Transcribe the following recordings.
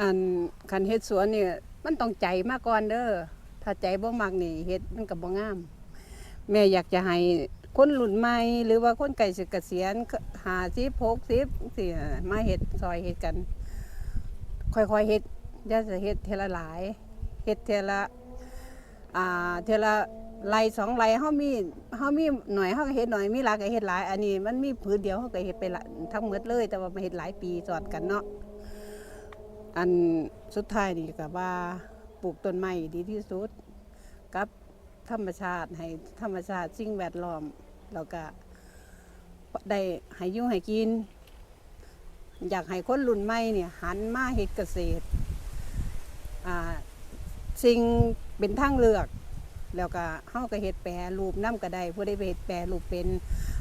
อันคันเฮ็ดสวนเนี่ยมันต้องใจมาก่อนเด้อถ้าใจบ่มักนี่เฮ็ดมันก็บ่งาม แม่อยากจะให้คนรุ่นใหม่หรือว่าคนไก่สิเกษียณ50 60สิมาเฮ็ดซอยเฮ็ดกัน ค่อยๆเฮ็ดอย่าจะเฮ็ดเทละหลายเฮ็ดเทละอ่าเทละไรสองไรเฮามีเฮามีหน่อยเฮาก็เฮ็ดหน่อยมีหลายก็เฮ็ดหลาย อันนี้มันมีผืนเดียวเฮาก็เฮ็ดไปละทั้งหมดเลย แต่ว่ามาเฮ็ดหลายปีสอดกันเนาะ อันสุดท้ายนี่ก็ว่าปลูกต้นไม้ดีที่สุด กับธรรมชาติให้ธรรมชาติสิ่งแวดล้อมแล้วก็ได้ให้อยู่ให้กิน อยากให้คนรุ่นใหม่เนี่ยหันมาเฮ็ดเกษตรอ่าสิ่งเป็นทางเลือก แล้วก็เฮาก็เฮ็ดแปรรูปน้ำก็ได้ผู้ได้ไปเฮ็ดแปรรูปเป็น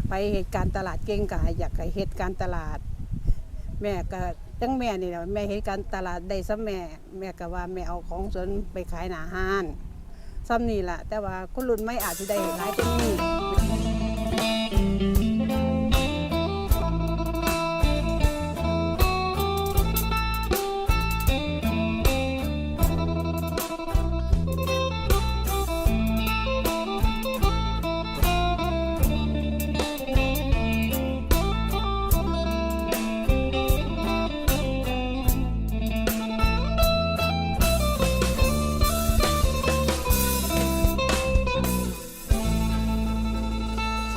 ไปเฮ็ดการตลาดเก่งก็อยากให้เฮ็ดการตลาด แม่ก็ จังแม่นี่แหละแม่เห็นการตลาดได้ซะแม่ แม่ก็ว่าแม่เอาของสวนไปขายหนาห้านซ้ำนี่แหละแต่ว่าคนรุ่นไม่อาจจะได้หลายกว่านี้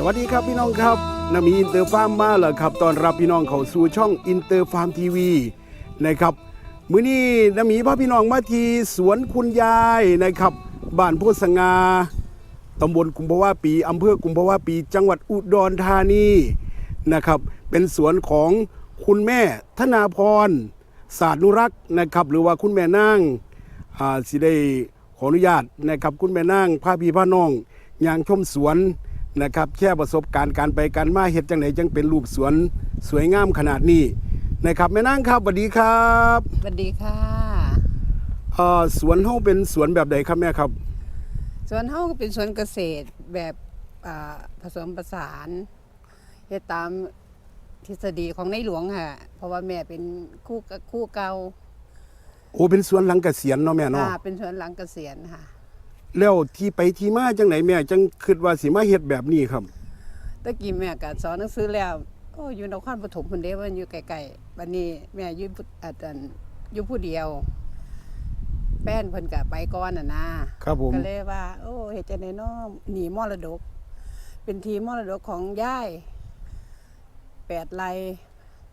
วัสดีครับพี่น้องครับนามีอินเตอร์ฟาร์มมาแล้วครับตอนรับพี่น้องเข้าสู่ช่องอินเตอร์ฟาร์มทีวีนะครับมื้อนี้นามีพาพี่น้องมาที่สวนคุณยายนะครับบ้านโพธิ์สงาตำบลกุมภาวะปีอำเภอกุมภาวะปี จังหวัดอุดรธานีนะครับ เป็นสวนของคุณแม่ธนาพรศาสนุรักษ์นะครับ หรือว่าคุณแม่นางอ่าสิได้ขออนุญาตนะครับ คุณแม่นางพาพี่พาน้องยางชมสวน นะครับแค่ประสบการณ์การไปการมาเฮ็ดจังไหนจังเป็นรูปสวนสวยงามขนาดนี้นะครับแม่นางครับสวัสดีครับสวัสดีค่ะเอ่อสวนเฮาเป็นสวนแบบใดครับแม่ครับ สวนเฮาก็เป็นสวนเกษตรแบบอ่าผสมผสานเฮ็ดตามทฤษฎีของในหลวงค่ะ เพราะว่าแม่เป็นคู่กับคู่เก่าโอ้เป็นสวนหลังเกษียณเนาะแม่เนาะอ่าเป็นสวนหลังเกษียณค่ะ แล้วที่ไปที่มาจังไหนแม่จังคิดว่าสิมาเฮ็ดแบบนี้ครับตะกี้แม่ก็สอนหนังสือแล้วโอ้อยู่นครปฐมพุ่นเด้ว่าอยู่ไกลๆบัดนี้แม่อยู่พุอาจารย์อยู่ผู้เดียวแป้นเพิ่นก็ไปก่อนน่ะนะครับผมก็เลยว่า โอ้เฮ็ดจังได๋น้อหนีมรดก เป็นทีมรดกของยายแปดไร่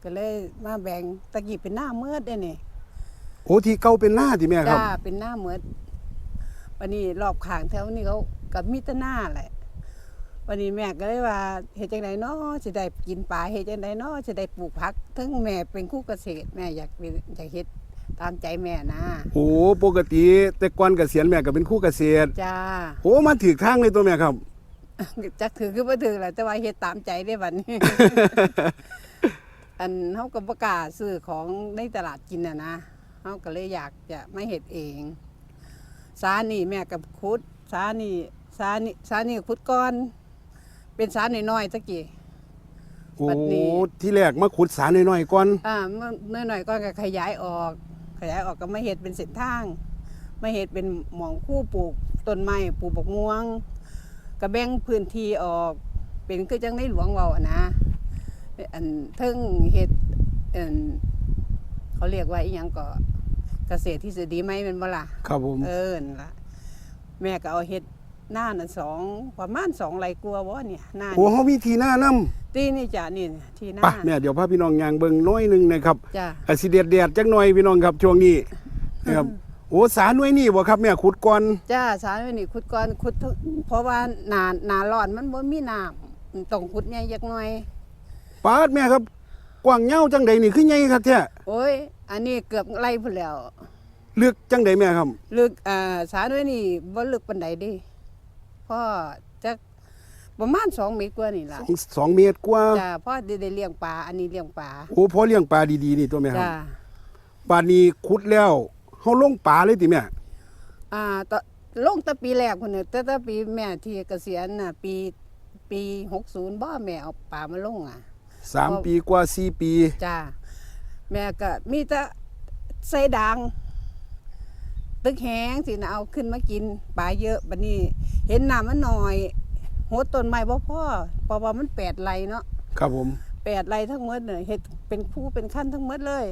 ก็เลยมาแบ่งตะกี้เป็นหน้าเมือดเด้นี่โอ้ที่เก่าเป็นหน้าที่แม่ครับจ้าเป็นหน้าเมือด วันนี้รอบข้างแถวนี้เขากับมีแต่หน้าแหละวันนี้แม่ก็เลยว่าเฮ็ดจังไดเนาะสิได้กินปลาเฮ็ดจังไดเนาะสิได้ปลูกผักถึงแม่เป็นคู่เกษตรแม่อยากเป็นอยากเฮ็ดตามใจแม่นะโอ้ปกติแต่ก่อนเกษียณแม่ก็เป็นครู่เกษตรจ้าโอ้มาถึกทางเลยตัวแม่ครับจักถือคือบ่ถือแหละแต่ว่าเฮ็ดตามใจได้บัดนี้อันเฮาก็บ่กล้าซื้อของในตลาดกินน่ะนะเฮาก็เลยอยากจะมาเฮ็ดเอง สานี่แม่กับคุดสานี่สานี่สานี่คุดก่อน เป็นสาน้อยๆตะกี้ โอ้บัดนี้ ที่แรกมาขุดสารน้อยๆก่อน อ่าเมื่อน้อยๆก็ขยายออก ขยายออกก็มาเฮ็ดเป็นเส้นทางมาเฮ็ดเป็นหมองคู่ปลูกต้นไม้ปลูกบกม่วงก็แบ่งพื้นที่ออก เป็นคือจังในหลวงเว้าอะนะอันเทิงเฮ็ดอันเขาเรียกว่าอีหยังก็ เกษตรทฤษฎีไหมแม่นบ่ล่ะครับผม เออนั่นล่ะแม่ก็เอาเฮ็ดหน้านั่นสองประมาณสองไร่กลัวาบ่เนี่ยหน้าโอ้นี่เฮามีที่หน้านํตีนี่จ้ะนี่ที่หน้าไปแม่เดี๋ยวพาพี่น้องยางเบิ่งน้อยหนึงนะครับจ้ะ อาสิเดียดเดียดจักหน่อยพี่น้องครับช่วงนี้นะครับ โอ้สาหน่วยนี่บ่ครับแม่ขุดก่อน จ้าสารไว้นี่ขุดก่อนขุดทุกเพราะว่าหนาหนาร้อนมันบ่มีน้ำต้องขุดใหญ่จักหน่อย ปาดแม่ครับ กว้างยาวจังใดนี่คือใหญ่ครับแท้โอ้ย อันนี้เกือบไล่พุ่นแล้ว ลึกจังใดแม่ครับ ลึกอ่าสารไว้นี่บ่ลึกปานใดเดิพ่อจักประมาณ2เมตรกว่านี่ล่ะสองสองเมตรกว่าจ้าพ่อได้ได้เลี้ยงปลา อันนี้เลี้ยงปลาโอ้พอเลี้ยงปลาดีๆนี่ตัวแม่ครับจ้าบาดนี้ขุดแล้วเฮาลงปลาเลยติแม่อ่าตอนลงแต่ปีแรกพุ่นน่ะแต่แต่ปีแม่ที่เกษียณน่ะ ปีปี60บ่แม่เอาปลามาลงอะ สามปีกว่าสี่ปี จ้าแม่ก็มีแต่ใส่ดังตึกแห้งสินะเอาขึ้นมากินปลาเยอะบัดนี้ เห็นน้ำมันหน่อยโหดต้นไม้บ่พอเพราะว่ามันแปดไรเนาะครับผมแปดไรทั้งหมดเนี่ยเฮ็ดเป็นผู้เป็นขั้นทั้งหมดเลย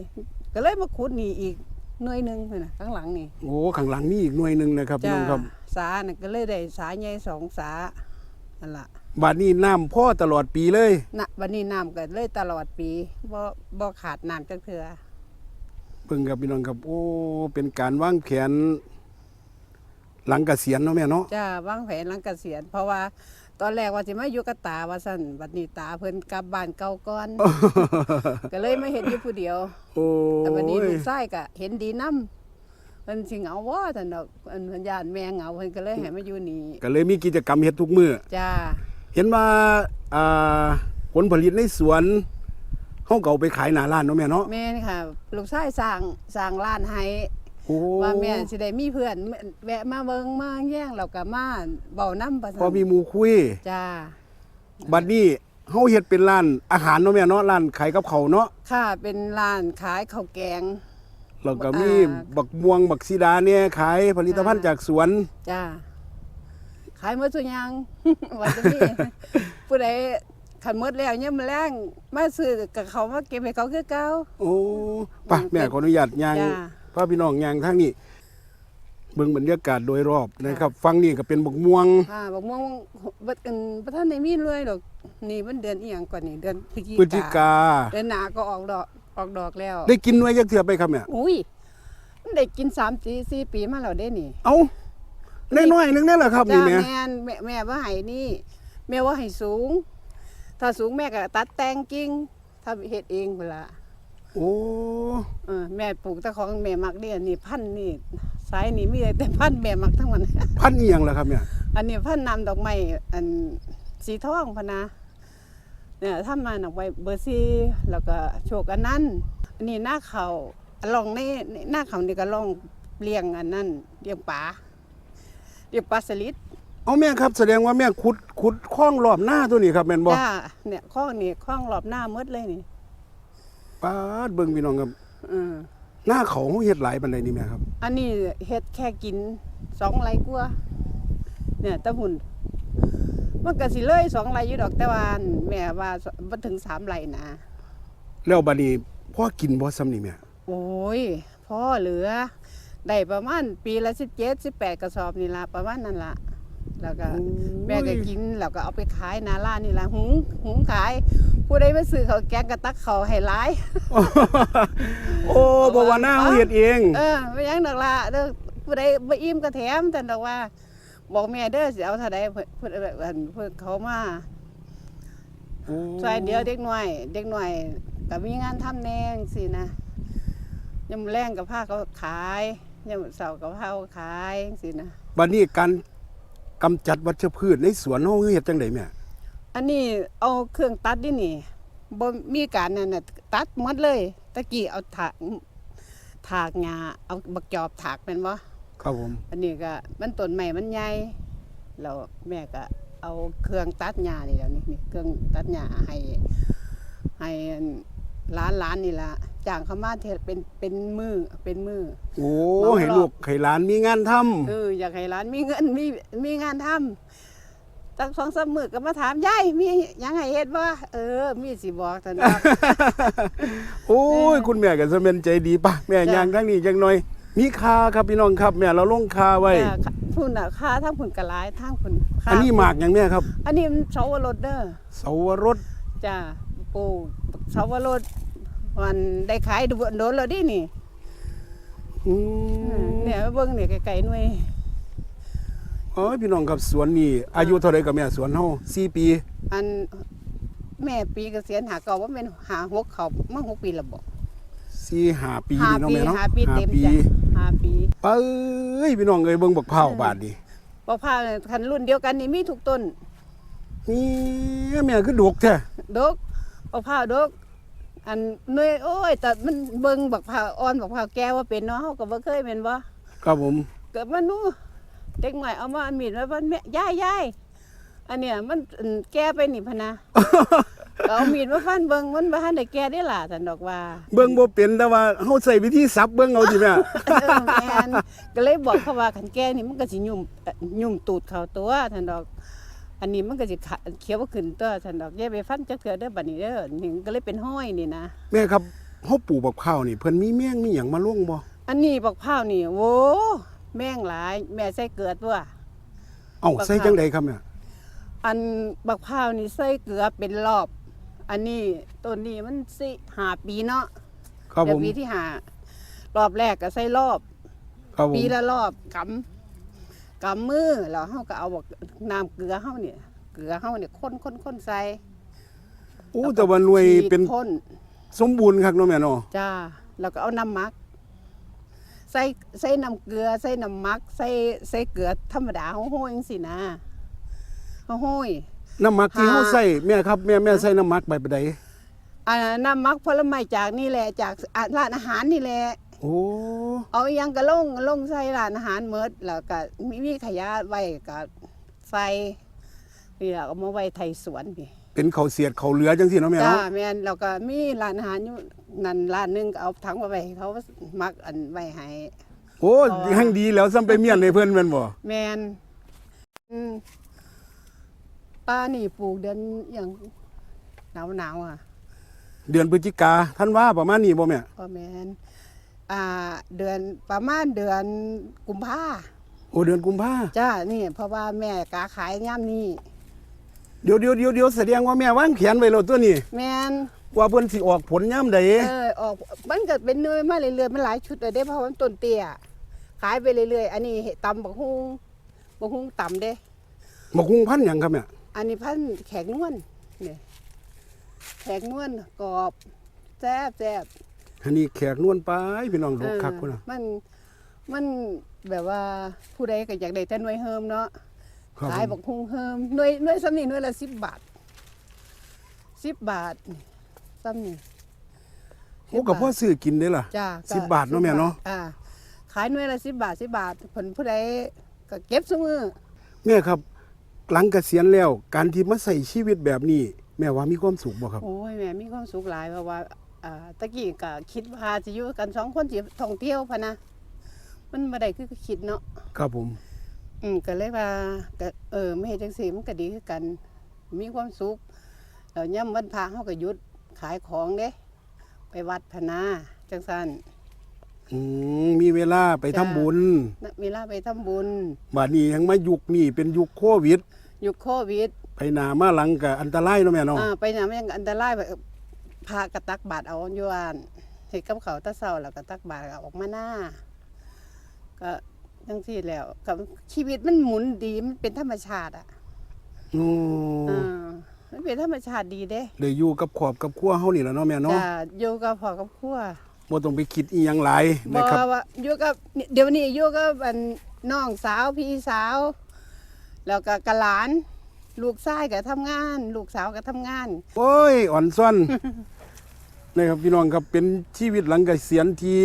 ก็เลยมาขุดนี่อีกหน่วยหนึงนั่นน่ะข้างหลังนี่โอ้ข้างหลังนี่อีกหน่วยหนึ่งนะครับพี่จ้าน้องครับสาน่ะก็เลยได้สาใหญ่สองสา นั่นล่ะบาดนี้น้ำพ่อตลอดปีเลยณบัดนี้น้ำก็เลยตลอดปีบ่บ่ขาดน้ำจักเทื่อเพิ่งครับพี่น้องครับ โอ้ เป็นการวางแผนหลังเกษียณเนาะแม่เนาะจ้าวางแผนหลังเกษียณเพราะว่าตอนแรกว่าสิมาอยู่กับตาว่าซั่นบัดนี้ตาเพิ่นกลับบ้านเก่าก่อน ก็เลยมาเห็นอยู่ผู้เดียวโอ้แต่วันนี้ยลูกชายก็เห็นดีนํเพิ่นสิเหงาว่าท่านดอกเพิ่นเพิ่นญาติแม่เหงาเพิ่นก็เลยให้มาอยู่นี่ก็เลยมีกิจกรรมเฮ็ดทุกมื้อจ้าเห็นว่าอ่าผลผลิตในสวนเฮาก็เอาไปขายหน้าร้านเนาะแม่เนาะแม่นี่ค่ะ ลูกชายสร้างสร้างร้านให้โอ้ว่าแม่สิได้มีเพื่อนแวะมาเบิ่งมาแย่งแล้วก็มาเว้านำประพอมีหมู่คุยจ้าบัดนี้เฮาเฮ็ดเป็นร้านอาหารเนาะแม่เนาะร้านขายกับข้าวเนาะค่ะเป็นร้านขายข้าวแกง แล้วก็มีอ่า บักม่วงบักซีดาเนี่ยขายผลิตภัณฑ์จากสวน จ้าขายหมดทุกอย่าง ว่าจะมี ผู้ใดขันหมดแล้วเนี่ยามมาแรงมาซื้อกับเขามาเก็บให้เขาคือเก่า โอ้ไปแม่ขออนุญาตย่างจ้า พาพี่น้องย่างทางนี้เบิ่งบรรยากาศโดยรอบนะครับฟังนี่ก็เป็นบักม่วงค่ะบอกม่วงบัดกันประท่านในมีเลยดอกนี่มันเดือนอีหยังก่อนนี่เดือนพฤศจิพฤศจิกาเดือนหนาก็ออกดอก ออกดอกแล้ว ได้กินไว้จักเทื่อไปครับแม่อุ้ยมันได้กินสามสี่สี่ปีมาแล้วเด้นี่เอ้าน้อยๆนึงนั่นแหละครับนี่จ้าแม่แม่นแม่แม่ว่าให้นี่ แม่ว่าให้สูง ถ้าสูงแม่ก็ตัดแต่งกิ่งทำเฮ็ดเองเวลาโอ้เออแม่ปลูกแต่ของแม่มักเดียนี่พันธุ์นี่สายนี่มีแต่พันธุ์แม่มักทั้งหมดพันอีหยังล่ะครับเนี่ย อันนี้พันธุ์นำดอกไม้อันสีทองพะนะ เนี่ยทำมาดอกไม้เบอร์ซีแล้วก็โชคอันนั้นอันนี้หน้าเขาลองในหน้าเขานี่ก็ลองเลี้ยงอันนั้นเลี้ยงปลาเลี้ยงปลาสลิดเอาแม่ครับแสดงว่าแม่ขุดขุดคลองรอบหน้าตัวนี้ครับแม่นบ่จ้าเนี่ยข้องนี่ข้องรอบหน้าหมดเลยนี่ปาดเบิ่งพี่น้องครับเออหน้าเขาเฮาเฮ็ดหลายปานใดนี่แม่ครับ อันนี้เฮ็ดแค่กินสองไรกว่าเนี่ยแตะหุ่น มันก็สิเลยสองไรอยู่ดอกแต่ว่าแม่ว่าบ่ถึงสามไรนะแล้วบัดนี้พ่อกินบ่ซ้ำนี่แม่โอ้ยพ่อเหลือได้ประมาณปีละสิบเจ็ดสิบแปดกระสอบนี่ละประมาณนั้นละแล้วก็แม่ก็กินแล้วก็เอาไปขายหนาร้านนี่ละหุงหุงขาย ผู้ใดมาซื้อเขาวแกงกระตักเขาวให้หลาย โอ้บ่ว่าหน้าเฮาเฮ็ดเอง เออไม่ยังดอกละเด้อผู้ใดบ่อิ่มก็แถมแต่ดอกว่า บอกแม่เด้อสิเอาเท่าใดเพิ่นเพิ่นเพิ่นเพิ่นเขามาโอ้ซอยเดียวเด็กน้อย เด็กน้อยก็มีงานทำแนงสินะยามแรงกับผ้าเขาขายยามเสาร์กับผ้าเขาขายสินะบัดนี้การกำจัดวัชพืชในสวนเฮาเฮ็ดจังไดแม่อันนี้เอาเครื่องตัดดินี่บ่มีการนั่นน่ะตัดหมดเลยตะกี้เอาถากถากหญ้าเอาบักจอบถากแม่นบ่ ครับผม อันนี้ก็มันต้นใหม่มันใหญ่แล้วแม่ก็เอาเครื่องตัดหญ้านี่แหล้วนี่นี่เครื่องตัดหญ้าให้ให้ร้านร้านนี่ละจ้างเขามาเทศเป็นเป็นมือเป็นมือ โอ้เมาให้ลูกให้หลานมีงานทำเอออยากให้ร้านมีเงินมีมีงานทำตั้งสองสามมือก็มาถามยายมีหยังไงเฮ็ดบ่เออ มีสิบอกท่านว่า โอ้ย คุณแม่ก็สะเป็นใจดีปะแม่จ้ะ ย่างทั้งนี้จังหน่อย มีคาครับพี่น้องครับแม่เราลงคาไว้จ้ะพุ่นน่ะค่าทั้งพุ่นกระหลายทั้งพุ่นค่าอันนี้หมากอย่างแม่ครับ อันนี้มันเสาวรสเด้อเสาวรสจ้าปูเสาวรสวันได้ขายดูโดนแล้วดินี่อืมเนี่ยเบิ่งเนี่ยไกลๆหน่วยเอ้ยพี่น้องครับสวนนี่อายุเท่าไรกับแม่สวนเฮา4ปี อันแม่ปีเกษียณหาเก่าว่าเป็นหาหกเขามาหกปีและบ่ 4 5ปีห้านี่เนาะปีแม่เนาะห้าปีเต็มห้าปีจ้ะห้าปีเอ้ยพี่น้องเอ้ยเบิ่งบักเผาวบาดนี่บอกพร้าวคันรุ่นเดียวกันนี่มีทุกต้นนี่แม่คือดกแท้ดกบอกพร้าวดก อันหน่วยโอ้ยแต่มันเบิ่งบักพร้าวอ่อนบักพร้าวแก่ว่าเป็นเนาะเฮาก็บ่เคยเป็นบ่ครับผมเกิดมาหนูเด็กใหม่เอามาอันมีดไว้บ้านแม่ยายยายอันเนี้ยมันอันแก่ไปนี่พะนะ ก็เอามีดมาฟันเบิ่งมันบ่ทันได้แก่ได้ล่ะท่านดอกว่าเบิ่งบ่เป็นแต่ว่าเฮาใช้วิธีสับเบิ่งเอาสิแม่เออแม่นก็เลยบอกเขาว่าคันแก่นี่มันก็สิยุ่มเอ่อยุ่มตูดเขาตัวท่านดอก อันนี้มันก็สิขะเขียวบ่ขึ้นตัวท่านดอกอย่าไปฟันจักเทื่อเด้อบัดนี้เด้อนี่ก็เลยเป็นห้อยนี่นะ แม่ครับเฮาปลูกบักข้าวนี่เพิ่นมีแมงมีหยังมาลงบ่อันนี้บักพร้าวนี่โว้แม่งหลาย แม่ใส่เกลือตัว เอ้าบักใส่ข้าวจังไดครับเนี่ยอันบักพร้าวนี่ใส่เกลือเป็นรอบ อันนี้ต้นนี้มันสิหาปีเนาะครับเดี๋ผยวมปีที่หารอบแรกก็ใส่รอบ ครับผมปีละรอบกำกำมือแล้วเฮาก็เอาบักน้ำเกลือเฮาเนี่ยเกลือเฮาเนี่ยคนคนคนใส่โอ้แต่ว่าหน่วยฉีดเป็นพ่นสมบูรณ์คักเนาะแม่เนาะจ้าแล้วก็เอาน้ำหมัก ใส่ใส่น้ำเกลือ ใส่น้ำหมัก ใส่ใส่เกลือธรรมดาเฮาโห้อยจังซี่นะเฮาโห้อย น้ำหมักที่ค่ะเฮาใส่แม่ครับแม่แม่ใส่น้ำหมักไปปานใดอ่าน้ำหมักผลไม้จากนี่แหละจากอ่าร้านอาหารนี่แหละโอ้เอาอิหยังก็ลงลงใส่ร้านอาหารเมดแล้วก็มีมีขยะไว้ก็ใส่นี่แหละเอามาไว้ไทยสวนนี่เป็นข้าวเสียดข้าวเหลือจังซี่เนาะแม่จ้าเนาะแม่นแล้วก็มีร้านอาหารอยู่นั่นร้านหนึงก็เอาถังมาไว้ให้เขามักอันไว้ให้ โอ้อ๋อแห่งดีแล้วซ้ำไปเมียนให้เพิ่นแม่นบ่ แมนอืม ป้านี่ปลูกเดือนอย่างหนาวหนาวๆอะเดือนพฤศจิกาท่านว่าประมาณนี้บ่แม่พ่อแมนอ่าเดือนประมาณเดือนกุมภาโอ้เดือนกุมภาจ้านี่ เพราะว่าแม่กาขายย่ามนี่เดี๋ยวเดี๋ยวเดี๋ยวเดี๋ยวแสดงว่าแม่วางแผนไว้แล้วตัวนี้แมนว่าเพิ่นสิออกผลยามใดเออออกมันก็เป็นเนื้อมาเรื่อยๆมันหลายชุดเลยเด้เพราะว่ามันต้นเตี้ยขายไปเรื่อยๆอันนี้เห็ดตำบักฮุงบักฮุงตำเด้บักฮุงพันธุ์หยังครับแม่ อันนี้พันธุ์แขกนวลเนี่ยแขกนวลกรอบแซ่บแซ่บอันนี้แขกนวลไปพี่น้องดกคักเอพุ่นอน่ะมันมันแบบว่าผู้ใดก็อยากได้แต่หน่วยเฮิมเนาะครับขายผบัมกฮุงเฮิมหน่วยหน่วยซ้ำนี่หน่วยละสิบบาทสิบบาทนี่ซ้ำนี่โอ้ก็พอซื้อกินได้ล่ะจ้าก็สิบบาทเนาะแม่เนาะอ่าขายหน่วยละสิบบาทสิบบาทผลผู้ใดก็เก็บซุมือแม่ครับ หลังเกษียณแล้ว การที่มาใส่ชีวิตแบบนี้ แม่ว่ามีความสุขบ่ครับ โอ้ยแม่มีความสุขหลายเพราะว่าอ่าตะกี้ก็คิดว่าจะอยู่กันสองคนสิท่องเที่ยวพะนะมันบ่ได้คือคิดเนาะครับผม อืมก็เลยว่าก็เออไม่เฮ็ดจังซี่มันก็ดีคือกัน มีความสุขแล้วย่ำวันพระเฮาก็หยุดขายของเด้ไปวัดพะนาจังซั่น อืมมีเวลาไปทำบุญนะเวลาไปทำบุญ บัดนี้ยังมายุคนี้เป็นยุคโควิด ยุคโควิด ไปหน้ามาหลังก็อันตรายเนาะแม่เนาะอ่าไปน่ะมันยังอันตรายแบบพากระตักบาตรเอาอยู่อ่านเฮ็ดกับเขาวแตะเช้าแล้วก็ตักบาตรก็ออกมาหน้า ก็จังซี่แล้วกับชีวิตมันหมุนดีมันเป็นธรรมชาติอะโอ้อ่ามันเป็นธรรมชาติดีเด้ได้อยู่กับครอบกับครัวเฮานี่ล่ะเนาะแม่เนาะจะอยู่กับพ่อกับครัว บ่ต้องไปคิดอีหยังหลายบอนะครับกว่าอยู่กับเดี๋ยวนี้อยู่กับอันน้องสาวพี่สาว แล้วก็กะหลาน ลูกชายก็ทำงาน ลูกสาวก็ทำงาน โอ้ย อ่อนซ่อน นะครับพี่น้องครับเป็นชีวิตหลังเกษียณที่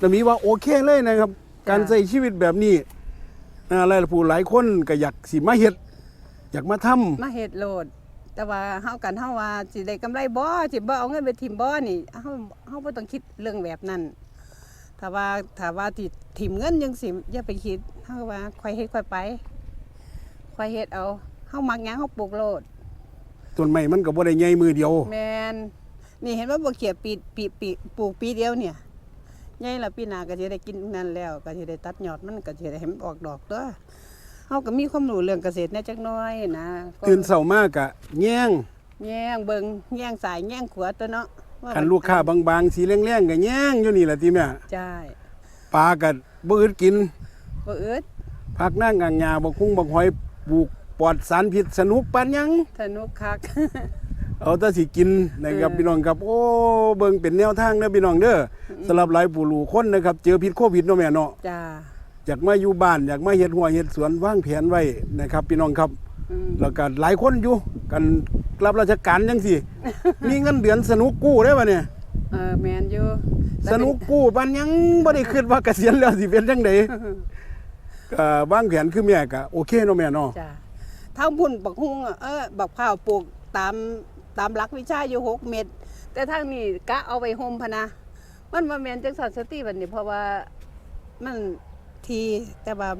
จะมีว่าโอเคเลยนะครับ การใช้ชีวิตแบบนี้อ่าหลายผู้หลายคนก็อยากสิมาเฮ็ด อยากมาทำมาเฮ็ดโลด แต่ว่าเฮากันเฮาว่าสิได้กำไรบ่สิบ่เอาเงินไปทิมบ่นี่เฮาเฮาบ่ต้องคิดเรื่องแบบนั้นถ้าว่าถ้าว่าที่ทิมเงินจังสิอย่าไปคิดเฮาว่าค่อยเฮ็ดค่อยไป ค่อยเฮ็ดเอาเฮามักหยังเฮาปลูกโลดต้นไม้มันก็บ่ได้ใหญ่มือเดียวแมนนี่เห็นว่าบ่เขียปีปีปีปลูกปีเดียวเนี่ยใหญ่ละปีหน้าก็สิได้กินนั่นแล้วก็สิได้ตัดยอดมันก็สิได้ให้มันออกดอกตัวเฮาก็มีความรู้เรื่องเกษตรแหน่จักหน้อยนะก็ตื่นเช้ามากกะแย่งแย่งเบิ่งแย่งสายแย่งขวาตัวเนาะว่าคันลูกค้าบางๆสีแรงๆก็แย่งอยู่นี่แหละที่แม่ใช่ปลาก็บ่อึดกินบ่อึดผักนางอ่างหญ้าบ่คุ้งบ่หอย ปลูกปลอดสารพิษสนุกปานหยัง สนุกคัก เอาแต่สิกินนะครับเออพี่น้องครับโอ้เบิ่งเป็นแนวทางเด้อพี่น้องเด้อสำหรับหลายผู้หลูคนนะครับ เจอพิษโควิดเนาะแม่เนาะจ้า อยากมาอยู่บ้านอยากมาเฮ็ดหัวเฮ็ดสวนวางแผนไว้นะครับ พี่น้องครับอืม แล้วก็หลายคนอยู่กันรับราชการจังซี่มีเงินเดือนสนุกกู้ได้ป่ะเนี่ย เออแม่นอยู่สนุกกู้ปานหยังบ่ได้คิดว่าเกษียณแล้วสิเป็นจังได ก็วางแผนคือแม่ก็โอเคเนาะแม่เนาะจ้าทางพุ่นบักฮุงอะเออบักพร้าวปลูกตามตามหลักวิชาอยู่หกเม็ดแต่ทางนี้กะเอาไปห่มพะนะมันบ่แม่นจังสันสติบัดนี้เพราะว่ามันทีแต่ว่า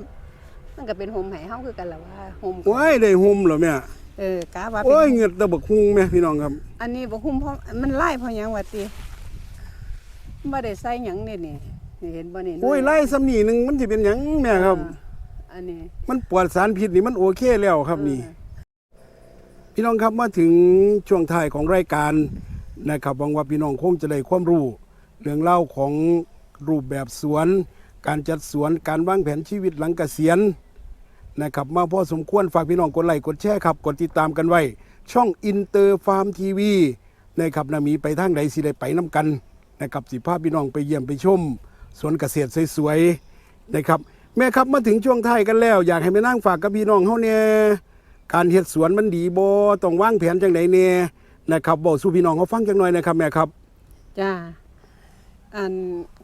มันก็เป็นห่มให้เฮาคือกันล่ะว่าห่มโอ้ยได้ห่มเหรอแม่เออกะว่าเป็โอ้ยนเหงือดตะบักฮุงแม่พี่น้องครับ อันนี้บ่ห่มเพราะมันไล่เพราะหยังว่าติบ่ได้ใส่หยังนี่นี่ นี่เห็นบ่นี่โอ้ยไล่สำนีหนึงมันสิเป็นหยังแม่ครับอ่าอันนี้มันปลอดสารพิษนี่มันโอเคแล้วครับนี่ พี่น้องครับมาถึงช่วงท้ายของรายการนะครับหวังว่าพี่น้องคงจะได้ความรู้เรื่องเล่าวของรูปแบบสวน การจัดสวนการวางแผนชีวิตหลังเกษียณนะครับมาพอสมควรฝากพี่น้องกดไลค์กดแชร์ครับ กดติดตามกันไว้ ช่องอินเตอร์ฟาร์มทีวีนะครับนามีไปทางใดสิได้ไปน้กันนะครับสิพาพี่น้องไปเยี่ยมไปชม สวนเกษตรสวยๆนะครับแม่ครับมาถึงช่วงท้ายกันแล้ว อยากให้แม่นั่งฝากกับพี่น้องเฮาเนี่ยการเฮ็ดสวนมันดีบ่ต้องวางแผนจังไดแน่นะครับบอกสู่พี่น้องเขาฟังจังหน่อยนะครับแม่ครับจ้าอัน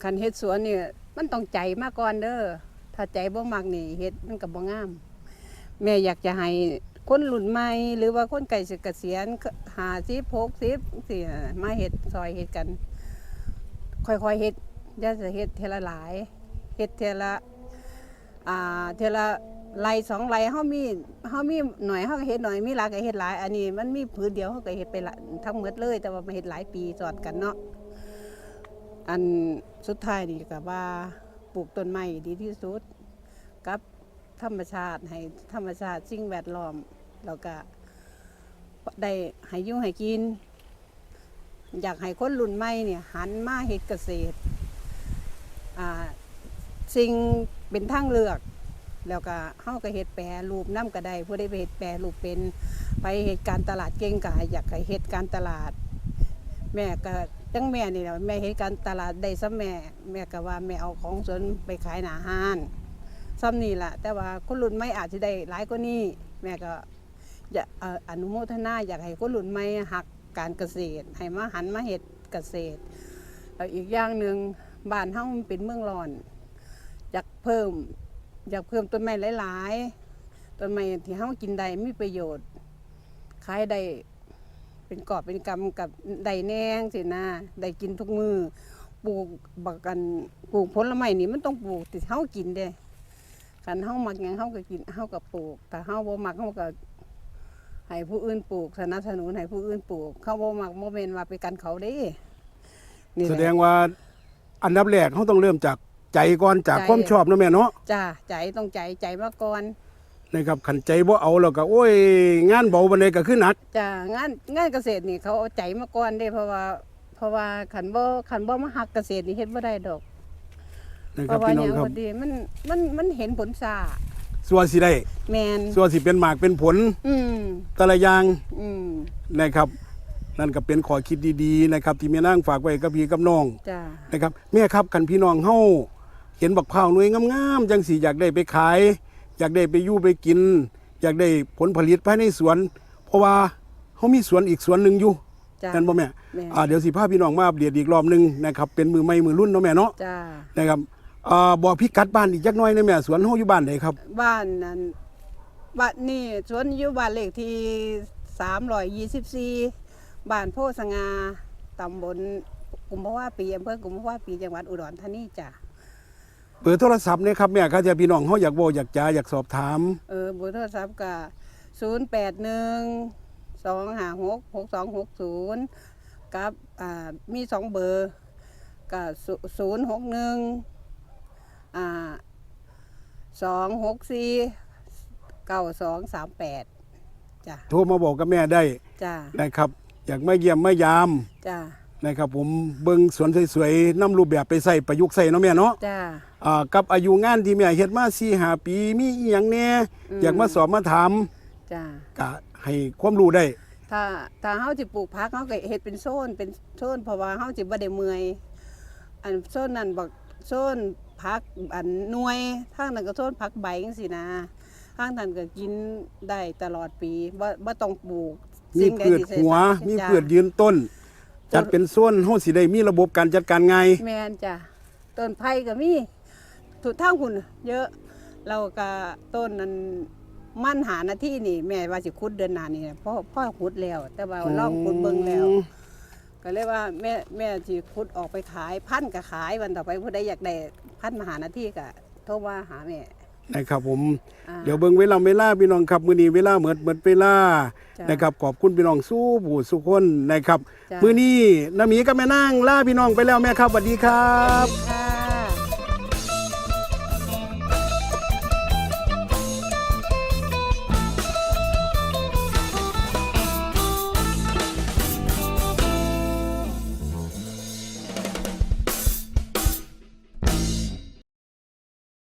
คันเฮ็ดสวนเนี่ยมันต้องใจมาก่อนเด้อถ้าใจบ่มักนี่เฮ็ดมันก็บ่งาม แม่อยากจะให้คนรุ่นใหม่หรือว่าคนไก่สิเกษียณ50 60สิมาเฮ็ดซอยเฮ็ดกัน ค่อยๆเฮ็ด ย่าจะเฮ็ดเทละหลายเฮ็ดเทละอ่าเทละไรสองไรเฮามีเฮามีหน่อยเฮาก็เฮ็ดหน่อยมีหลายก็เฮ็ดหลาย อันนี้มันมีผืนเดียวเฮาก็เฮ็ดไปละทั้งหมดเลย แต่ว่ามาเฮ็ดหลายปีสอดกันเนาะอันสุดท้ายนี่ก็ว่าปลูกต้นไม้ดีที่สุด กับธรรมชาติให้ธรรมชาติสิ่งแวดล้อมแล้วก็ได้ให้อยู่ให้กิน อยากให้คนรุ่นใหม่เนี่ยหันมาเฮ็ดเกษตร อ่าสิ่งเป็นทางเลือก แล้วก็เฮาก็เฮ็ดแปรรูปน้ำก็ได้ผู้ได้ไปเฮ็ดแปรรูปเป็นไปเฮ็ดการตลาดเก่งก็อยากให้เฮ็ดการตลาด แม่ก็จังแม่นี่แหละแม่เฮ็ดการตลาดได้ซ้ำแม่ แม่ก็ว่าแม่เอาของสวนไปขายหนาห้านซ้ำนี่แหละแต่ว่าคนรุ่นใหม่อาจจะได้หลายกว่านี้แม่ก็อยากอนุโมทนาอยากให้คนรุ่นใหม่หักการเกษตร ให้มาหันมาเฮ็ดเกษตรแล้วอีกอย่างหนึ่ง บ้านเฮามันเป็นเมืองร้อน อยากเพิ่ม อยากเพิ่มต้นไม้หลายๆ ต้นไม้ที่เฮากินได้มีประโยชน์ขายได้เป็นกอบเป็นกำกับได้แหนงสินะได้กินทุกมือปลูกบักกันปลูกผลไม้นี่มันต้องปลูกที่เฮากินเด้คันเฮามักหยังเฮาก็กินเฮาก็ปลูกแต่เฮาบ่มักเฮาก็ให้ผู้อื่นปลูกสนับสนุนให้ผู้อื่นปลูก เขาบ่มักบ่แม่นว่าไปกันเขาเด้นี่แสดงว่า อันดับแรกเขาต้องเริ่มจากใจก่อนจากใจ ความชอบเนาะแม่เนาะจ้าใจต้องใจใจมาก่อนนะครับขันใจบ่เอาแล้วก็โอ้ย งานเบาบันไดก็คือหนักจ้างานงานเกษตรนี่เขาเอาใจมาก่อนเด้เพราะว่า เพราะว่าขันบ่ขันบ่มาหักเกษตรนี่เฮ็ดบ่ได้ดอก นะเพครับราะว่าพี่อน้องย่างครับพอดีมันมันมันเห็นผลซ่าสัวสิได้แมนสัวสิเป็นหมากเป็นผลอืมแต่ละอย่างอืมนะครับ นั่นก็เป็นข้อคิดดีๆนะครับที่แม่นางฝากไว้กับพี่กับน้องจ้านะครับแม่ครับกันพี่น้องเฮาเห็นบักพร้าวหน่วยงามๆจังสิอยากได้ไปขาย อยากได้ไปอยู่ไปกิน อยากได้ผลผลิตภายในสวน เพราะว่าเฮามีสวนอีกสวนหนึ่งอยู่จ้านั่นบ่แม่แม่อ่าเดี๋ยวสิพาพี่น้องมาอัปเดตอีกรอบหนึงนะครับเป็นมือใหม่มือรุ่นเนาะแม่เนาะจ้านะครับอ่าบอกพี่กัดบ้านอีกจักหน่อยนะแม่สวนเฮาอยู่บ้านไหนครับ บ้านนั้นบ้านนี่สวนอยู่บ้านเลขที่324 บ้านโพสงาตำบลกุมภาวะปีอำเภอกุมภาวะปีจังหวัดอุดรธานีจ้ะเปิดโทรศัพท์เนี่ยครับแม่ครับถ้าพี่น้องเฮาอยากบอกอยากจาอยากสอบถาม เออเบอร์โทรศัพท์ก็ศูนย์แปดหนึ่งสองห้าหกหกสองหกศูนย์กับอ่ามีสองเบอร์ก็ศูนย์หกหนึ่งอ่าสองหกสี่เก้าสองสามแปดจ้ะโทรมาบอกกับแม่ได้จ้ะ นะครับ อยากมาเยี่ยมมายามจ้ะนะครับผมเบิ่งสวนสวยๆนำรูปแบบไปใส่ประยุกต์ใส่เนาะแม่เนาะจ้ะอ่ากับอายุงานที่แม่เฮ็ดมา4 5ปีมีอีหยังแหน่อืมอยากมาสอบมาถามจ้ะก็ให้ความรู้ได้ ถ้าถ้าเฮาสิปลูกผักเฮาก็เฮ็ดเป็นโซนเป็นโซนเพราะว่าเฮาสิบ่ได้เมื่อยอันโซนนั้นบักโซนผักอันหน่วยทางนั้นก็โซนผักใบจังซี่นะทางนั้นก็กินได้ตลอดปีบ่บ่ต้องปลูก มีสิ่งใดพืชที่ใส่หัวสารมีจ้ะพืชยืนต้น จัดเป็นโซนเฮาสิได้มีระบบการจัดการง่ายแม่นจ้ะต้นไผ่ก็มีทุกทางหุ่นเยอะ เราก็ต้นนั้นมันหาหน้าที่นี่ แม่ว่าสิขุดเดือนหน้านี่นะพ่อพ่อขุดแล้ว แต่ว่าลองขุดเบิ่งแล้ว ก็เลยว่าแม่แม่สิขุดออกไปขาย พันธุ์ก็ขายวันต่อไปผู้ใดอยากได้พันธุ์มหาหน้าที่ก็โทรมาหาแม่ นะครับผมอ่าเดี๋ยวเบิ่งเวลาเวลาพี่น้องครับมื้อนี้เวลาเหมือนเหมือนเวลาจ้ะนะครับขอบคุณพี่น้องสู้ผู้สุคนนะครับจ้ะมื้อนี้น้าหมีกับแม่นางลาพี่น้องไปแล้วแม่ครับสวัสดีครับค่ะ